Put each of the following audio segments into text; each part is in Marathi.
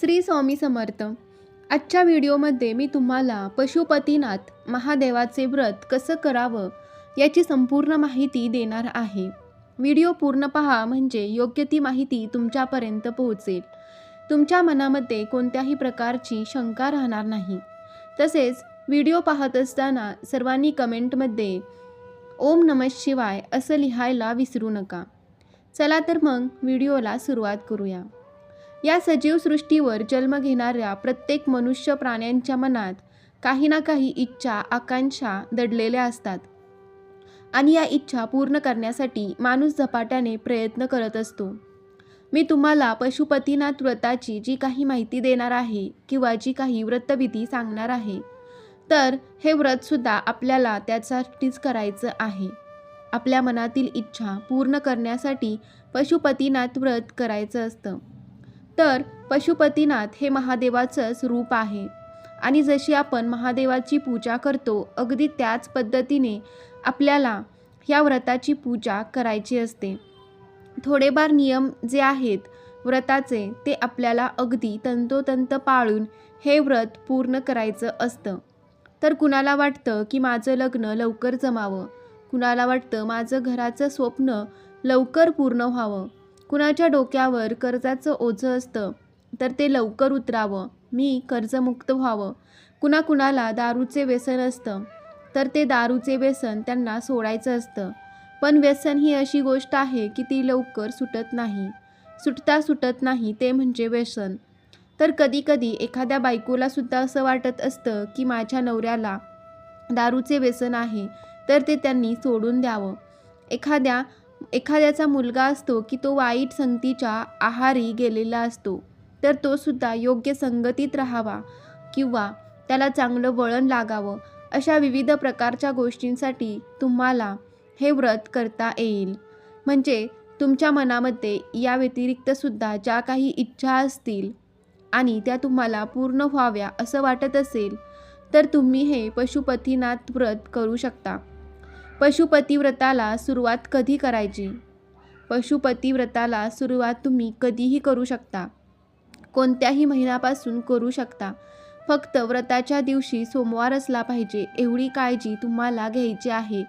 श्री स्वामी समर्थ. आजच्या व्हिडिओमध्ये मी तुम्हाला पशुपतीनाथ महादेवाचे व्रत कसं करावं याची संपूर्ण माहिती देणार आहे. व्हिडिओ पूर्ण पहा म्हणजे योग्य ती माहिती तुमच्यापर्यंत पोहोचेल. तुमच्या मनामध्ये कोणत्याही प्रकारची शंका राहणार नाही. तसेच व्हिडिओ पाहत असताना सर्वांनी कमेंटमध्ये ओम नमः शिवाय असं लिहायला विसरू नका. चला तर मग व्हिडिओला सुरुवात करूया. या सजीव सृष्टीवर जन्म घेणाऱ्या प्रत्येक मनुष्य प्राण्यांच्या मनात काही ना काही इच्छा आकांक्षा दडलेल्या असतात. आणि या इच्छा पूर्ण करण्यासाठी माणूस झपाट्याने प्रयत्न करत असतो. मी तुम्हाला पशुपतीनाथ व्रताची जी काही माहिती देणार आहे किंवा जी काही व्रतविधी सांगणार आहे तर हे व्रतसुद्धा आपल्याला त्यासाठीच करायचं आहे. आपल्या मनातील इच्छा पूर्ण करण्यासाठी पशुपतीनाथ व्रत करायचं असतं. तर पशुपतीनाथ हे महादेवाचंच रूप आहे. आणि जशी आपण महादेवाची पूजा करतो अगदी त्याच पद्धतीने आपल्याला ह्या व्रताची पूजा करायची असते. थोडेफार नियम जे आहेत व्रताचे ते आपल्याला अगदी तंतोतंत पाळून हे व्रत पूर्ण करायचं असतं. तर कुणाला वाटतं की माझं लग्न लवकर जमावं? कुणाला वाटतं माझं घराचं स्वप्न लवकर पूर्ण व्हावं? कुणाच्या डोक्यावर कर्जाचं ओझं असतं तर ते लवकर उतरावं. मी कर्जमुक्त व्हावं. कुणाकुणाला दारूचे व्यसन असतं तर ते दारूचे व्यसन त्यांना सोडायचं असतं. पण व्यसन ही अशी गोष्ट आहे की ती लवकर सुटत नाही. सुटता सुटत नाही ते म्हणजे व्यसन. तर कधीकधी एखाद्या बायकोलासुद्धा असं वाटत असतं की माझ्या नवऱ्याला दारूचे व्यसन आहे तर ते त्यांनी सोडून द्यावं. एखाद्या एखाद्याचा मुलगा असतो की तो वाईट संगतीच्या आहारी गेलेला असतो तर तो सुद्धा योग्य संगतीत राहावा किंवा त्याला चांगलं वळण लागावं अशा विविध प्रकारच्या गोष्टींसाठी तुम्हाला हे व्रत करता येईल. म्हणजे तुमच्या मनामध्ये या व्यतिरिक्तसुद्धा ज्या काही इच्छा असतील आणि त्या तुम्हाला पूर्ण व्हाव्या असं वाटत असेल तर तुम्ही हे पशुपतीनाथ व्रत करू शकता. पशुपती व्रताला सुरुवात कधी करायची? पशुपती व्रताला सुरुवात तुम्ही कधीही करू शकता. कोणत्याही महिन्यापासून करू शकता. फक्त व्रताच्या दिवशी सोमवार असला पाहिजे एवढी काळजी तुम्हाला घ्यायची आहे.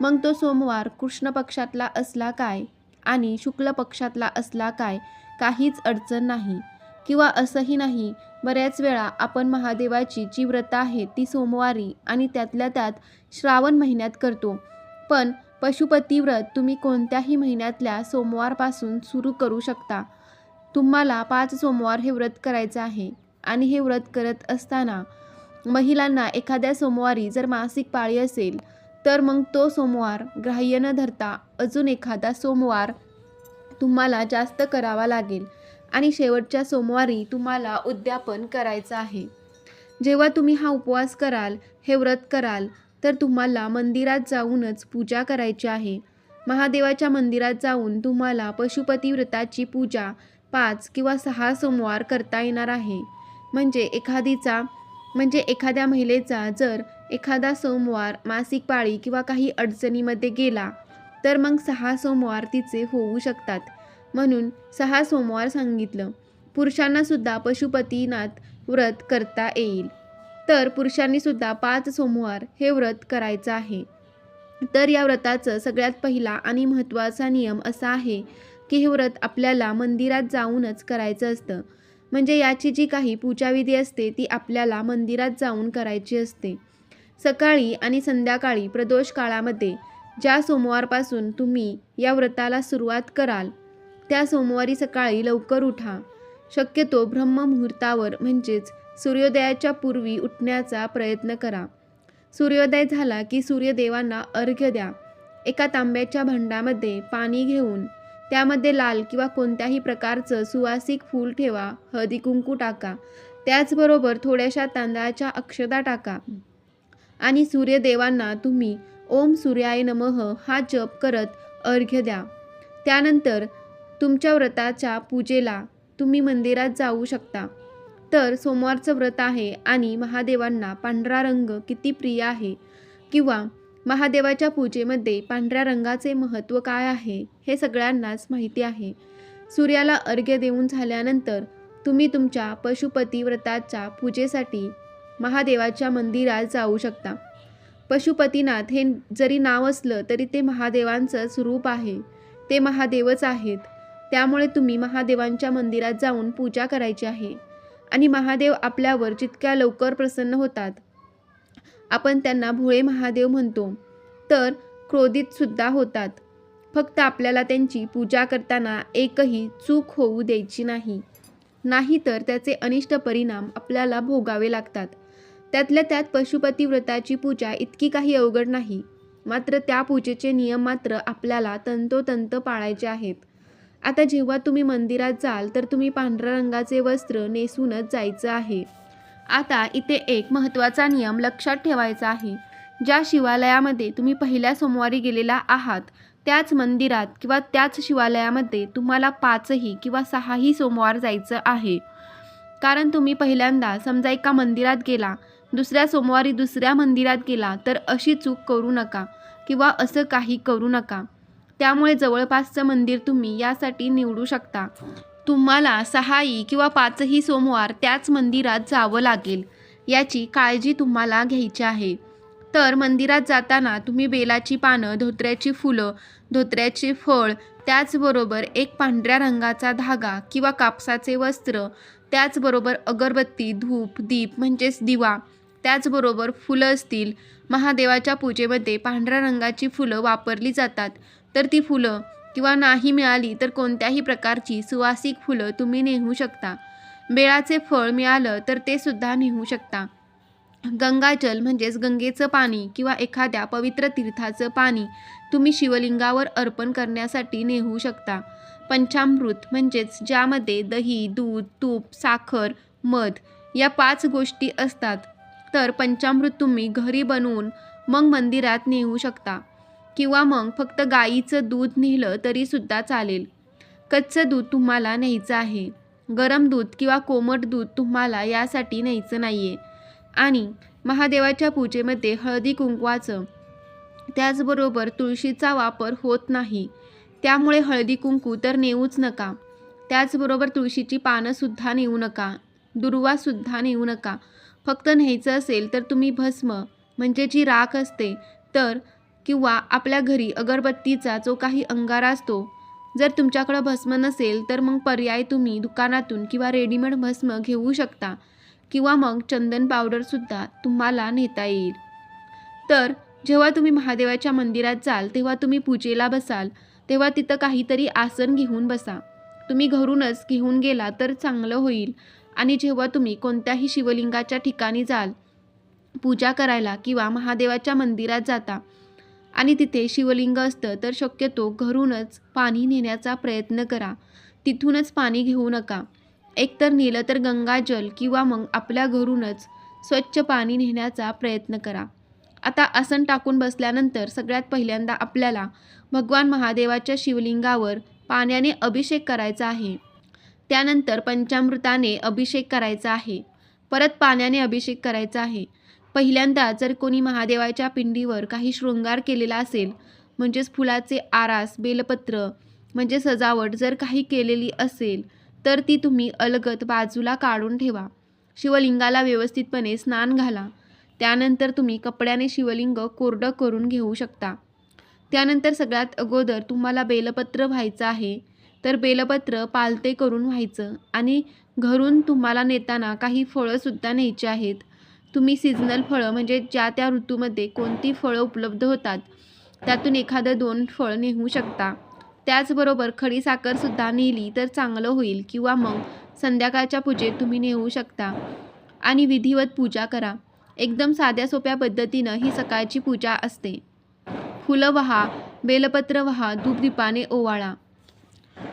मग तो सोमवार कृष्ण पक्षातला असला काय आणि शुक्ल पक्षातला असला काय काहीच अडचण नाही. किंवा असंही नाही. बऱ्याच वेळा आपण महादेवाची जी व्रतं आहेत ती सोमवारी आणि त्यातल्या त्यात श्रावण महिन्यात करतो. पण पशुपती व्रत तुम्ही कोणत्याही महिन्यातल्या सोमवारपासून सुरू करू शकता. तुम्हाला पाच सोमवार हे व्रत करायचं आहे आणि हे व्रत करत असताना महिलांना एखाद्या सोमवारी जर मासिक पाळी असेल तर मग तो सोमवार ग्राह्य न धरता अजून एखादा सोमवार तुम्हाला जास्त करावा लागेल. आणि शेवटच्या सोमवारी तुम्हाला उद्यापन करायचं आहे. जेव्हा तुम्ही हा उपवास कराल हे व्रत कराल तर तुम्हाला मंदिरात जाऊनच पूजा करायची आहे. महादेवाच्या मंदिरात जाऊन तुम्हाला पशुपती व्रताची पूजा पाच किंवा सहा सोमवार करता येणार आहे. म्हणजे एखादीचा म्हणजे एखाद्या महिलेचा जर एखादा सोमवार मासिक पाळी किंवा काही अडचणीमध्ये गेला तर मग सहा सोमवार तिचे होऊ शकतात. म्हणून सहा सोमवार सांगितलं. पुरुषांनासुद्धा पशुपतीनाथ व्रत करता येईल. तर पुरुषांनीसुद्धा पाच सोमवार हे व्रत करायचं आहे. तर या व्रताचं सगळ्यात पहिला आणि महत्त्वाचा नियम असा आहे की हे व्रत आपल्याला मंदिरात जाऊनच करायचं असतं. म्हणजे याची जी काही पूजाविधी असते ती आपल्याला मंदिरात जाऊन करायची असते. सकाळी आणि संध्याकाळी प्रदोष काळामध्ये ज्या सोमवारपासून तुम्ही या व्रताला सुरुवात कराल त्या सोमवारी सकाळी लवकर उठा. शक्यतो ब्रह्ममुहूर्तावर म्हणजेच सूर्योदयाच्या पूर्वी उठण्याचा प्रयत्न करा. सूर्योदय झाला की सूर्यदेवांना अर्घ्य द्या. एका तांब्याच्या भांड्यामध्ये पाणी घेऊन त्यामध्ये लाल किंवा कोणत्याही प्रकारचं सुवासिक फूल ठेवा. हळदी कुंकू टाका. त्याचबरोबर थोड्याशा तांदळाच्या अक्षता टाका. आणि सूर्यदेवांना तुम्ही ओम सूर्याय नमः हा जप करत अर्घ्य द्या. त्यानंतर तुमच्या व्रताच्या पूजेला तुम्ही मंदिरात जाऊ शकता. तर सोमवारचं व्रत आहे आणि महादेवांना पांढरा रंग किती प्रिय आहे किंवा महादेवाच्या पूजेमध्ये पांढऱ्या रंगाचे महत्त्व काय आहे हे सगळ्यांनाच माहिती आहे. सूर्याला अर्घ्य देऊन झाल्यानंतर तुम्ही तुमच्या पशुपती व्रताच्या पूजेसाठी महादेवाच्या मंदिरात जाऊ शकता. पशुपतीनाथ हे जरी नाव असलं तरी ते महादेवांचंच रूप आहे. ते महादेवच आहेत. त्यामुळे तुम्ही महादेवांच्या मंदिरात जाऊन पूजा करायची आहे. आणि महादेव आपल्यावर जितक्या लवकर प्रसन्न होतात आपण त्यांना भोळे महादेव म्हणतो. तर क्रोधितसुद्धा होतात. फक्त आपल्याला त्यांची पूजा करताना एकही चूक होऊ द्यायची नाही. नाहीतर त्याचे अनिष्ट परिणाम आपल्याला भोगावे लागतात. त्यातल्या त्यात पशुपती व्रताची पूजा इतकी काही अवघड नाही. मात्र त्या पूजेचे नियम मात्र आपल्याला तंतोतंत पाळायचे आहेत. आता जेव्हा तुम्ही मंदिरात जाल तर तुम्ही पांढऱ्या रंगाचे वस्त्र नेसूनच जायचं आहे. आता इथे एक महत्त्वाचा नियम लक्षात ठेवायचा आहे. ज्या शिवालयामध्ये तुम्ही पहिल्या सोमवारी गेलेला आहात त्याच मंदिरात किंवा त्याच शिवालयामध्ये तुम्हाला पाचही किंवा सहाही सोमवार जायचं आहे. कारण तुम्ही पहिल्यांदा समजा एका मंदिरात गेला दुसऱ्या सोमवारी दुसऱ्या मंदिरात गेला तर अशी चूक करू नका किंवा असं काही करू नका. त्यामुळे जवळपासचं मंदिर तुम्ही यासाठी निवडू शकता. तुम्हाला सहाही किंवा पाचही सोमवार त्याच मंदिरात जावं लागेल. याची काळजी तुम्हाला घ्यायची आहे. तर मंदिरात जाताना तुम्ही बेलाची पानं धोत्र्याची फुलं धोत्र्याचे फळ त्याचबरोबर एक पांढऱ्या रंगाचा धागा किंवा कापसाचे वस्त्र त्याचबरोबर अगरबत्ती धूप दीप म्हणजेच दिवा त्याचबरोबर फुलं असतील. महादेवाच्या पूजेमध्ये पांढऱ्या रंगाची फुलं वापरली जातात. तर ती फुलं किंवा नाही मिळाली तर कोणत्याही प्रकारची सुवासिक फुलं तुम्ही नेहू शकता. बेळाचे फळ मिळालं तर ते सुद्धा नेहू शकता. गंगाजल म्हणजेच गंगेचं पाणी किंवा एखाद्या पवित्र तीर्थाचं पाणी तुम्ही शिवलिंगावर अर्पण करण्यासाठी नेहू शकता. पंचामृत म्हणजेच ज्यामध्ये दही दूध तूप साखर मध या पाच गोष्टी असतात. तर पंचामृत तुम्ही घरी बनवून मग मंदिरात नेऊ शकता. किंवा मग फक्त गाईचं दूध नेलं तरीसुद्धा चालेल. कच्चं दूध तुम्हाला न्यायचं आहे. गरम दूध किंवा कोमट दूध तुम्हाला यासाठी न्यायचं नाही आहे आणि महादेवाच्या पूजेमध्ये हळदी कुंकवाचं. त्याचबरोबर तुळशीचा वापर होत नाही. त्यामुळे हळदी कुंकू तर नेऊच नका. त्याचबरोबर तुळशीची पानंसुद्धा नेऊ नका. दुर्वासुद्धा नेऊ नका. फक्त न्यायचं असेल तर तुम्ही भस्म म्हणजे जी राख असते तर किंवा आपल्या घरी अगरबत्तीचा जो काही अंगारा असतो जर तुमच्याकडं भस्म नसेल तर मग पर्याय तुम्ही दुकानातून किंवा रेडीमेड भस्म घेऊ शकता किंवा मग चंदन पावडरसुद्धा तुम्हाला नेता येईल. तर जेव्हा तुम्ही महादेवाच्या मंदिरात जाल तेव्हा तुम्ही पूजेला बसाल तेव्हा तिथं काहीतरी आसन घेऊन बसा. तुम्ही घरूनच घेऊन गेला तर चांगलं होईल. आणि जेव्हा तुम्ही कोणत्याही शिवलिंगाच्या ठिकाणी जाल पूजा करायला किंवा महादेवाच्या मंदिरात जाता आणि तिथे शिवलिंग असतं तर शक्यतो घरूनच पाणी नेण्याचा प्रयत्न करा. तिथूनच पाणी घेऊ नका. एकतर नेलं तर गंगाजल किंवा मग आपल्या घरूनच स्वच्छ पाणी नेण्याचा प्रयत्न करा. आता आसन टाकून बसल्यानंतर सगळ्यात पहिल्यांदा आपल्याला भगवान महादेवाच्या शिवलिंगावर पाण्याने अभिषेक करायचा आहे. त्यानंतर पंचामृताने अभिषेक करायचा आहे. परत पाण्याने अभिषेक करायचा आहे. पहिल्यांदा जर कोणी महादेवाच्या पिंडीवर काही शृंगार केलेला असेल म्हणजेच फुलाचे आरास बेलपत्र म्हणजे सजावट जर काही केलेली असेल तर ती तुम्ही अलगत बाजूला काढून ठेवा. शिवलिंगाला व्यवस्थितपणे स्नान घाला. त्यानंतर तुम्ही कपड्याने शिवलिंग कोरडं करून घेऊ शकता. त्यानंतर सगळ्यात अगोदर तुम्हाला बेलपत्र व्हायचं आहे तर बेलपत्र पालते करून व्हायचं आणि घरून तुम्हाला नेताना काही फळंसुद्धा न्यायची आहेत. तुम्ही सीझनल फळं म्हणजे ज्या त्या ऋतूमध्ये कोणती फळं उपलब्ध होतात त्यातून एखादं दोन फळ नेऊ शकता. त्याचबरोबर खडी साखरसुद्धा नेली तर चांगलं होईल किंवा मग संध्याकाळच्या पूजेत तुम्ही नेऊ शकता. आणि विधिवत पूजा करा. एकदम साध्या सोप्या पद्धतीनं ही सकाळची पूजा असते. फुलं वहा बेलपत्र वहा धूपदीपाने ओवाळा.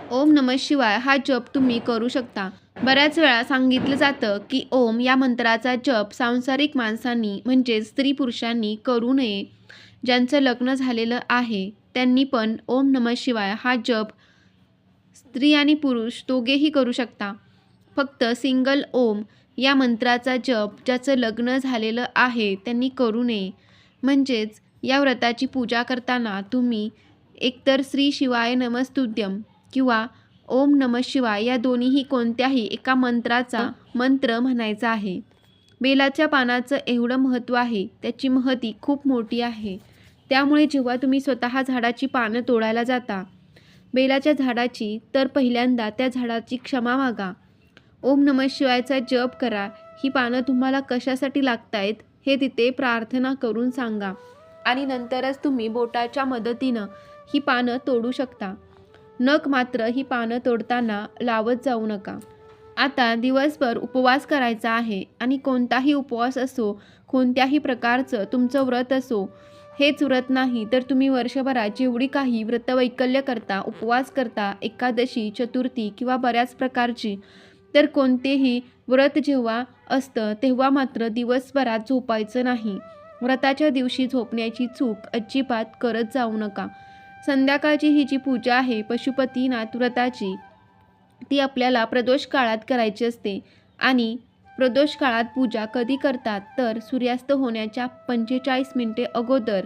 ओम नमः शिवाय हा जप तुम्ही करू शकता. बऱ्याच वेळा सांगितलं जातं की ओम या मंत्राचा जप सांसारिक माणसांनी म्हणजे स्त्री पुरुषांनी करू नये. ज्यांचं लग्न झालेलं आहे त्यांनी पण ओम नम शिवाय हा जप स्त्री आणि पुरुष दोघेही करू शकता. फक्त सिंगल ओम या मंत्राचा जप ज्याचं लग्न झालेलं आहे त्यांनी करू नये. म्हणजेच या व्रताची पूजा करताना तुम्ही एकतर श्री शिवाय नमस्तुद्यम किंवा ओम नम शिवाय या दोन्हीही कोणत्याही एका मंत्राचा मंत्र म्हणायचा आहे. बेलाच्या पानाचं एवढं महत्त्व आहे त्याची महती खूप मोठी आहे. त्यामुळे जेव्हा तुम्ही स्वतः झाडाची पानं तोडायला जाता बेलाच्या झाडाची तर पहिल्यांदा त्या झाडाची क्षमा मागा. ओम नम शिवायचा जप करा ही पानं तुम्हाला कशासाठी लागतायत हे तिथे प्रार्थना करून सांगा. आणि नंतरच तुम्ही बोटाच्या मदतीनं ही पानं तोडू शकता. नख मात्र ही पानं तोडताना लावत जाऊ नका. आता दिवसभर उपवास करायचा आहे आणि कोणताही उपवास असो कोणत्याही प्रकारचं तुमचं व्रत असो हेच व्रत नाही तर तुम्ही वर्षभरात जेवढी काही व्रतवैकल्य करता उपवास करता एकादशी चतुर्थी किंवा बऱ्याच प्रकारची तर कोणतेही व्रत जेव्हा असतं तेव्हा मात्र दिवसभरात झोपायचं नाही. व्रताच्या दिवशी झोपण्याची चूक अजिबात करत जाऊ नका. संध्याकाळची ही जी पूजा आहे पशुपतीनाथ व्रताची ती आपल्याला प्रदोष काळात करायची असते. आणि प्रदोष काळात पूजा कधी करतात? तर सूर्यास्त होण्याच्या पंचेचाळीस मिनटे अगोदर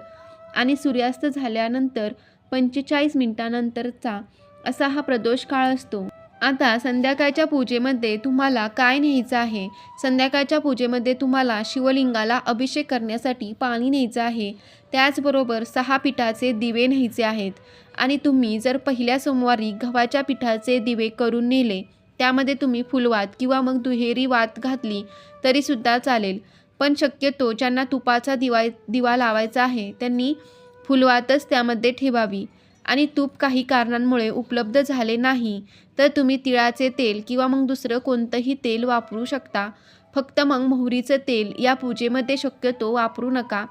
आणि सूर्यास्त झाल्यानंतर पंचेचाळीस मिनिटानंतरचा असा हा प्रदोष काळ असतो. आता संध्याकाळच्या पूजेमध्ये तुम्हाला काय न्यायचं आहे? संध्याकाळच्या पूजेमध्ये तुम्हाला शिवलिंगाला अभिषेक करण्यासाठी पाणी न्यायचं आहे. त्याचबरोबर सहा पिठाचे दिवे न्यायचे आहेत. आणि तुम्ही जर पहिल्या सोमवारी गव्हाच्या पिठाचे दिवे करून नेले त्यामध्ये तुम्ही फुलवात किंवा मग दुहेरी वात घातली तरीसुद्धा चालेल. पण शक्यतो ज्यांना तुपाचा दिवा दिवा लावायचा आहे त्यांनी फुलवातच त्यामध्ये ठेवावी. आणि तूप काही कारणांमुळे उपलब्ध झाले नाही तर तुम्ही तिळाचे तेल किंवा मग दुसरं कोणतंही तेल वापरू शकता. फक्त मग मोहरीचं तेल या पूजेमध्ये शक्यतो वापरू नका.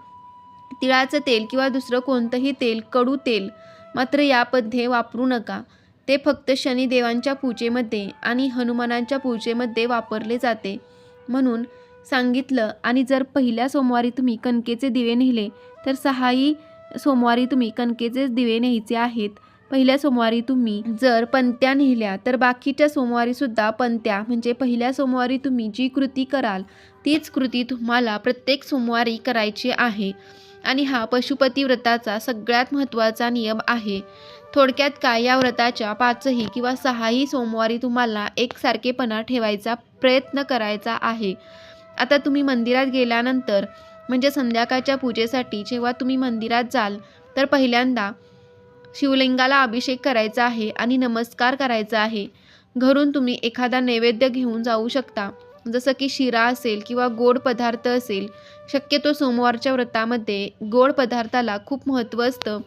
तिळाचं तेल किंवा दुसरं कोणतंही तेल कडू तेल मात्र यामध्ये वापरू नका. ते फक्त शनिदेवांच्या पूजेमध्ये आणि हनुमानांच्या पूजेमध्ये वापरले जाते. म्हणून सांगितलं आणि जर पहिल्या सोमवारी तुम्ही कणकेचे दिवे नेले तर सहाही सोमवारी तुम्ही कणकेचे दिवे न्यायचे आहेत. पहिल्या सोमवारी तुम्ही जर पंत्या नेल्या तर बाकीच्या सोमवारीसुद्धा पंत्या म्हणजे पहिल्या सोमवारी तुम्ही जी कृती कराल तीच कृती तुम्हाला प्रत्येक सोमवारी करायची आहे. आणि हा पशुपती व्रताचा सगळ्यात महत्त्वाचा नियम आहे. थोडक्यात काय या व्रताच्या पाचही किंवा सहाही सोमवारी तुम्हाला एकसारखेपणा ठेवायचा प्रयत्न करायचा आहे. आता तुम्ही मंदिरात गेल्यानंतर म्हणजे संध्याकाळच्या पूजेसाठी जेव्हा तुम्ही मंदिरात जाल तर पहिल्यांदा शिवलिंगाला अभिषेक करायचा आहे आणि नमस्कार करायचा आहे. घरून तुम्ही एखादा नैवेद्य घेऊन जाऊ शकता. जसं की शिरा असेल किंवा गोड पदार्थ असेल शक्यतो सोमवारच्या व्रतामध्ये गोड पदार्थाला खूप महत्त्व असतं.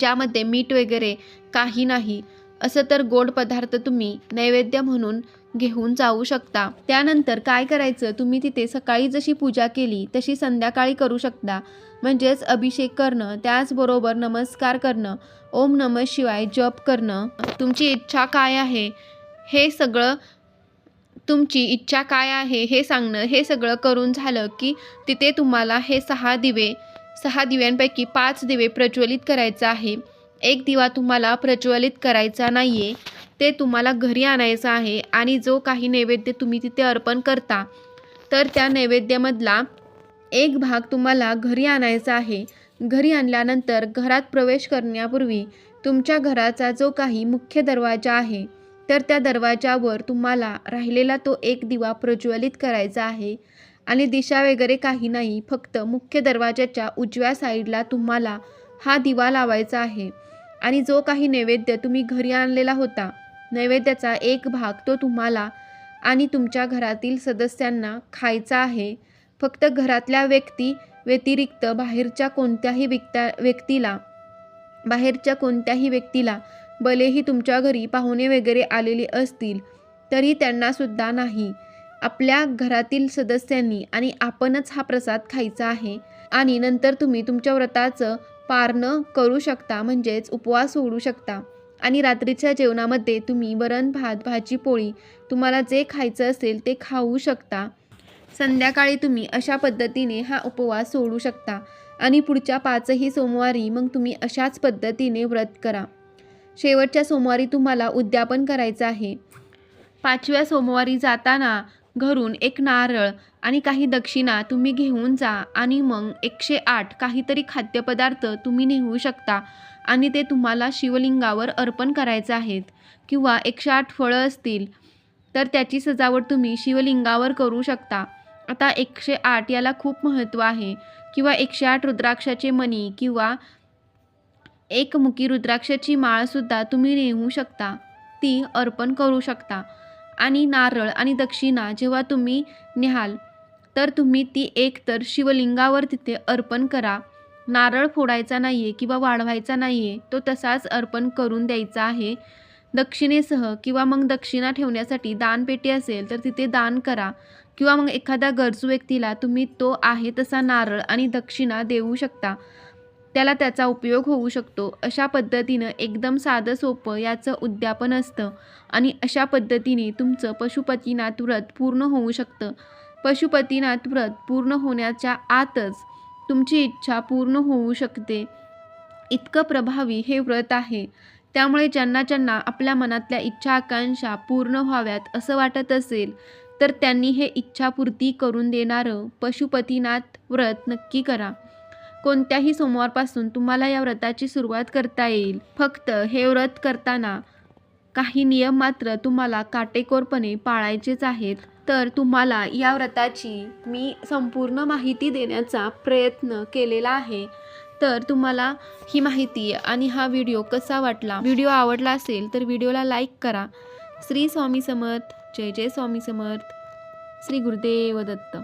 ज्यामध्ये मीठ वगैरे काही नाही. असं तर गोड पदार्थ तुम्ही नैवेद्य म्हणून घेऊन जाऊ शकता. त्यानंतर काय करायचं? तुम्ही तिथे सकाळी जशी पूजा केली तशी संध्याकाळी करू शकता. म्हणजेच अभिषेक करणं त्याचबरोबर नमस्कार करणं ओम नम शिवाय जप करणं. तुमची इच्छा काय आहे? हे सगळं तुमची इच्छा काय आहे? हे सांगणं हे सगळं करून झालं की तिथे तुम्हाला हे सहा दिवे सहा दिव्यांपैकी पाच दिवे प्रज्वलित करायचं आहे. एक दिवा तुम्हाला प्रज्वलित करायचा नाही आहे ते तुम्हाला घरी आणायचं आहे आणि जो काही नैवेद्य तुम्ही तिथे अर्पण करता तर त्या नैवेद्यामधला एक भाग तुम्हाला घरी आणायचा आहे. घरी आणल्यानंतर घरात प्रवेश करण्यापूर्वी तुमच्या घराचा जो काही मुख्य दरवाजा आहे तर त्या दरवाजावर तुम्हाला राहिलेला तो एक दिवा प्रज्वलित करायचा आहे आणि दिशा वगैरे काही नाही फक्त मुख्य दरवाजाच्या उजव्या साईडला तुम्हाला हा दिवा लावायचा आहे. आणि जो काही नैवेद्य तुम्ही घरी आणलेला होता नैवेद्याचा एक भाग तो तुम्हाला आणि तुमच्या घरातील सदस्यांना खायचा आहे. फक्त घरातल्या व्यक्ती व्यतिरिक्त बाहेरच्या कोणत्याही व्यक्त्या व्यक्तीला बाहेरच्या कोणत्याही व्यक्तीला भलेही तुमच्या घरी पाहुणे वगैरे आलेले असतील तरी त्यांनासुद्धा नाही. आपल्या घरातील सदस्यांनी आणि आपणच हा प्रसाद खायचा आहे आणि नंतर तुम्ही तुमच्या व्रताचं पारणं करू शकता म्हणजेच उपवास सोडू शकता. आणि रात्रीच्या जेवणामध्ये तुम्ही वरण भात भाजी पोळी तुम्हाला जे खायचं असेल ते खाऊ शकता. संध्याकाळी तुम्ही अशा पद्धतीने हा उपवास सोडू शकता आणि पुढच्या पाचही सोमवारी मग तुम्ही अशाच पद्धतीने व्रत करा. शेवटच्या सोमवारी तुम्हाला उद्यापन करायचं आहे. पाचव्या सोमवारी जाताना घरून एक नारळ आणि काही दक्षिणा तुम्ही घेऊन जा आणि मग एकशे आठ काहीतरी खाद्यपदार्थ तुम्ही नेऊ शकता. आणि ते तुम्हाला शिवलिंगावर अर्पण करायचं आहेत किंवा एकशे आठ फळं असतील तर त्याची सजावट तुम्ही शिवलिंगावर करू शकता. आता एकशे आठ याला खूप महत्त्व आहे. किंवा एकशे आठ रुद्राक्षाचे मणी किंवा एकमुखी रुद्राक्षाची माळसुद्धा तुम्ही नेऊ शकता. ती अर्पण करू शकता. आणि नारळ आणि दक्षिणा जेव्हा तुम्ही न्याल तर तुम्ही ती एकतर शिवलिंगावर तिथे अर्पण करा. नारळ फोडायचा नाही आहे किंवा वाढवायचा नाही आहे तो तसाच अर्पण करून द्यायचा आहे. दक्षिणेसह किंवा मग दक्षिणा ठेवण्यासाठी दानपेटी असेल तर तिथे दान करा. किंवा मग एखाद्या गरजू व्यक्तीला तुम्ही तो आहे तसा नारळ आणि दक्षिणा देऊ शकता. त्याला त्याचा उपयोग होऊ शकतो. अशा पद्धतीनं एकदम साधं सोपं याचं उद्यापन असतं आणि अशा पद्धतीने तुमचं पशुपतीनाथ व्रत पूर्ण होऊ शकतं. पशुपतीनाथ व्रत पूर्ण होण्याच्या आतच तुमची इच्छा पूर्ण होऊ शकते. इतकं प्रभावी हे व्रत आहे. त्यामुळे ज्यांना ज्यांना आपल्या मनातल्या इच्छा आकांक्षा पूर्ण व्हाव्यात असं वाटत असेल तर त्यांनी हे इच्छापूर्ती करून देणारं पशुपतीनाथ व्रत नक्की करा. कोणत्याही सोमवारपासून तुम्हाला या व्रताची सुरुवात करता येईल. फक्त हे व्रत करताना काही नियम मात्र तुम्हाला काटेकोरपणे पाळायचेच आहेत. तर तुम्हाला या व्रताची मी संपूर्ण माहिती देण्याचा प्रयत्न केलेला आहे. तर तुम्हाला ही माहिती आणि हा व्हिडिओ कसा वाटला व्हिडिओ आवडला असेल तर व्हिडिओला लाईक करा. श्री स्वामी समर्थ जय जय स्वामी समर्थ श्री गुरुदेव दत्त.